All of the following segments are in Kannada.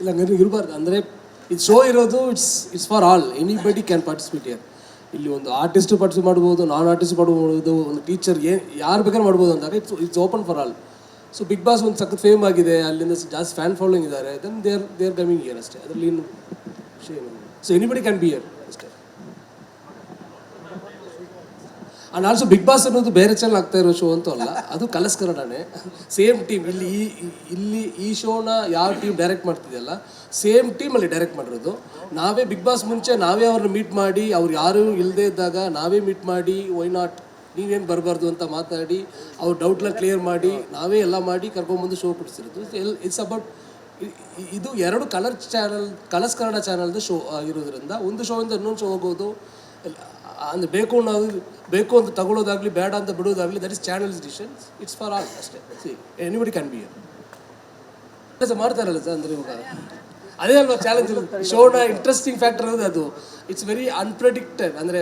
ಇಲ್ಲ ಹಂಗಾದ್ರೆ ಇರಬಾರ್ದು. ಅಂದರೆ ಇದು ಶೋ ಇರೋದು it's it's for all anybody can participate here ಇಲ್ಲಿ ಒಂದು ಆರ್ಟಿಸ್ಟ್ ಪಾರ್ಟಿಸಿಪೇಟ್ ಮಾಡ್ಬೋದು ನಾನ್ ಆರ್ಟಿಸ್ಟ್ ಮಾಡ್ಬೋದು, ಒಂದು ಟೀಚರ್ ಏನು ಯಾರು ಬೇಕಾದ್ರೂ ಮಾಡ್ಬೋದು ಅಂದಾಗ it's it's open for all so Bigg Boss ಒಂದು ಸಖತ್ ಫೇಮ್ ಆಗಿದೆ, ಅಲ್ಲಿಂದ ಜಾಸ್ತಿ ಫ್ಯಾನ್ ಫಾಲೋಯಿಂಗ್ ಇದ್ದಾರೆ then there there coming here ಅಷ್ಟೇ. ಅದರಲ್ಲಿ ಏನು so anybody can be here ಅಷ್ಟೇ ಆಲ್ಸೋ ಬಿಗ್ ಬಾಸ್ ಅನ್ನೋದು ಬೇರೆ ಚಾನಲ್ ಆಗ್ತಾ ಇರೋ ಶೋ ಅಂತೂ ಅಲ್ಲ, ಅದು ಕಲಸ್ ಕನ್ನಡನೇ. ಸೇಮ್ ಟೀಮ್ ಇಲ್ಲಿ ಈ ಇಲ್ಲಿ ಈ ಶೋನ ಯಾವ ಟೀಮ್ ಡೈರೆಕ್ಟ್ ಮಾಡ್ತಿದೆಯಲ್ಲ ಸೇಮ್ ಟೀಮಲ್ಲಿ ಡೈರೆಕ್ಟ್ ಮಾಡಿರೋದು. ನಾವೇ ಬಿಗ್ ಬಾಸ್ ಮುಂಚೆ ನಾವೇ ಅವ್ರನ್ನ ಮೀಟ್ ಮಾಡಿ, ಅವ್ರು ಯಾರು ಇಲ್ಲದೇ ಇದ್ದಾಗ ನಾವೇ ಮೀಟ್ ಮಾಡಿ ವೈ ನಾಟ್ ನೀವೇನು ಬರಬಾರ್ದು ಅಂತ ಮಾತಾಡಿ, ಅವ್ರ ಡೌಟ್ನ ಕ್ಲಿಯರ್ ಮಾಡಿ, ನಾವೇ ಎಲ್ಲ ಮಾಡಿ ಕರ್ಕೊಂಬಂದು ಶೋ ಕೊಡಿಸಿರೋದು. ಇಟ್ಸ್ ಅಬೌಟ್ ಇದು ಎರಡು ಕಲರ್ ಚಾನಲ್ ಕಲರ್ಸ್ ಕನ್ನಡ ಚಾನಲ್ದು ಶೋ ಆಗಿರೋದ್ರಿಂದ, ಒಂದು ಶೋಯಿಂದ ಇನ್ನೊಂದು ಶೋ ಹೋಗೋದು ಅಂದರೆ ಬೇಕು ಅನ್ನೋದು ಬೇಕು ಅಂತ ತಗೊಳ್ಳೋದಾಗಲಿ ಬೇಡ ಅಂತ ಬಿಡೋದಾಗಲಿ that is channels decisions it's for all ಅಷ್ಟೇ. ಸಿ ಎನಿಬಡಿ ಕ್ಯಾನ್ ಬಿ ಕೆಲಸ ಮಾಡ್ತಾರಲ್ಲ ಸರ್ ಅಂದರೆ ಇವಾಗ. ಅದೇ ಅಲ್ವಾ ಚಾಲೆಂಜ್ ಶೋನ ಇಂಟ್ರೆಸ್ಟಿಂಗ್ ಫ್ಯಾಕ್ಟರ್ ಅನ್ನೋದು ಅದು. ಇಟ್ಸ್ ವೆರಿ ಅನ್ಪ್ರೆಡಿಕ್ಟೆಡ್ ಅಂದರೆ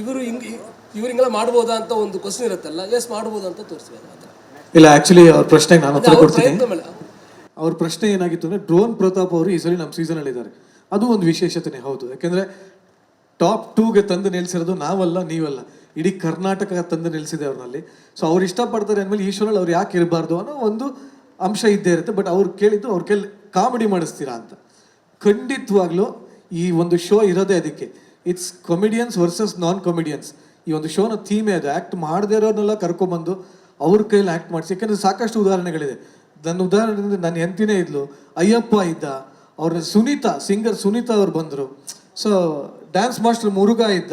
ಇವರು ಹಿಂಗೆ ಇವ್ರು ಹಿಂಗೆಲ್ಲ ಮಾಡ್ಬೋದಾ ಅಂತ ಒಂದು ಕ್ವಶನ್ ಇರುತ್ತಲ್ಲ. ಎಸ್ ಮಾಡ್ಬೋದಾ ಅಂತ ತೋರಿಸ್ತೀವಿ ಅಂತ ಇಲ್ಲ ಆ್ಯಕ್ಚುಲಿ ಅವ್ರ ಪ್ರಶ್ನೆಗೆ ನಾನು ಉತ್ತರ ಕೊಡ್ತೀನಿ. ಅವ್ರ ಪ್ರಶ್ನೆ ಏನಾಗಿತ್ತು ಅಂದ್ರೆ ಡ್ರೋನ್ ಪ್ರತಾಪ್ ಅವರು ಈ ಸಲ ನಮ್ಮ ಸೀಸನ್ ಅಲ್ಲಿ ಇದ್ದಾರೆ ಅದು ಒಂದು ವಿಶೇಷತೆನೇ ಹೌದು. ಯಾಕೆಂದ್ರೆ ಟಾಪ್ ಟೂಗೆ ತಂದು ನಿಲ್ಲಿಸಿರೋದು ನಾವಲ್ಲ, ನೀವಲ್ಲ. ಇಡೀ ಕರ್ನಾಟಕ ತಂದು ನಿಲ್ಲಿಸಿದೆ ಅವ್ರಲ್ಲಿ ಸೊ ಅವ್ರು ಇಷ್ಟಪಡ್ತಾರೆ ಅಂದಮೇಲೆ ಈ ಶೋನಲ್ಲಿ ಅವ್ರು ಯಾಕೆ ಇರಬಾರ್ದು ಅನ್ನೋ ಒಂದು ಅಂಶ ಇದ್ದೇ ಇರುತ್ತೆ. ಬಟ್ ಅವ್ರು ಕೇಳಿದ್ದು ಅವ್ರ ಕೇಳಿ ಕಾಮಿಡಿ ಮಾಡಿಸ್ತೀರಾ ಅಂತ. ಖಂಡಿತವಾಗ್ಲೂ ಈ ಒಂದು ಶೋ ಇರೋದೇ ಅದಕ್ಕೆ. It's comedians versus non comedians ಈ ಒಂದು ಶೋನ ಥೀಮೇ ಅದು. ಆ್ಯಕ್ಟ್ ಮಾಡದೇ ಇರೋರ್ನೆಲ್ಲ ಕರ್ಕೊಂಬಂದು ಅವ್ರ ಕೈಯಲ್ಲಿ ಆ್ಯಕ್ಟ್ ಮಾಡಿಸಿ. ಯಾಕೆಂದರೆ ಸಾಕಷ್ಟು ಉದಾಹರಣೆಗಳಿದೆ. ನನ್ನ ಉದಾಹರಣೆ ನನ್ನ ಹೆಂಡತಿನೇ ಇದ್ಲು, ಅಯ್ಯಪ್ಪ ಇದ್ದ ಅವ್ರ ಸುನೀತಾ ಸಿಂಗರ್ ಸುನೀತಾ ಅವ್ರು ಬಂದರು. ಸೊ ಡ್ಯಾನ್ಸ್ ಮಾಸ್ಟರ್ ಮುರುಗ ಇದ್ದ.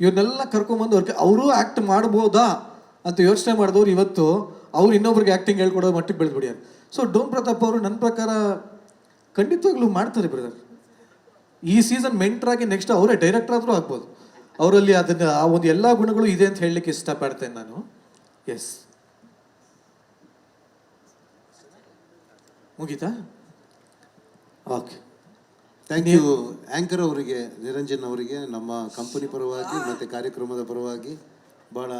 ಇವ್ರನ್ನೆಲ್ಲ ಕರ್ಕೊಂಬಂದು ಅವ್ರಿಗೆ, ಅವರು ಆ್ಯಕ್ಟ್ ಮಾಡ್ಬೋದಾ? ಅಂತ ಯೋಚನೆ ಮಾಡಿದವ್ರು ಇವತ್ತು. ಅವ್ರು ಇನ್ನೊಬ್ರಿಗೆ ಆ್ಯಕ್ಟಿಂಗ್ ಹೇಳ್ಕೊಡೋ ಮಟ್ಟಿಗೆ ಬೆಳೆದ್ಬಿಡ್ಯಾರ ಸೊ ಡೋಮ್ ಪ್ರತಾಪ್ ಅವರು ನನ್ನ ಪ್ರಕಾರ ಖಂಡಿತವಾಗ್ಲೂ ಮಾಡ್ತಾರೆ ಬ್ರದರ್ ಈ ಸೀಸನ್ ಮೆಂಟ್ರಾಗಿ ನೆಕ್ಸ್ಟ್ ಅವರೇ ಡೈರೆಕ್ಟರ್ ಆದರೂ ಆಗ್ಬೋದು. ಅವರಲ್ಲಿ ಅದನ್ನು, ಆ ಒಂದು ಎಲ್ಲ ಗುಣಗಳು ಇದೆ ಅಂತ ಹೇಳಲಿಕ್ಕೆ ಇಷ್ಟಪಡ್ತೇನೆ ನಾನು. ಎಸ್ ಮುಗೀತಾ? ಓಕೆ ಥ್ಯಾಂಕ್ ಯು ಆಂಕರ್ ಅವರಿಗೆ ನಿರಂಜನ್ ಅವರಿಗೆ ನಮ್ಮ ಕಂಪನಿ ಪರವಾಗಿ ಮತ್ತು ಕಾರ್ಯಕ್ರಮದ ಪರವಾಗಿ ಭಾಳ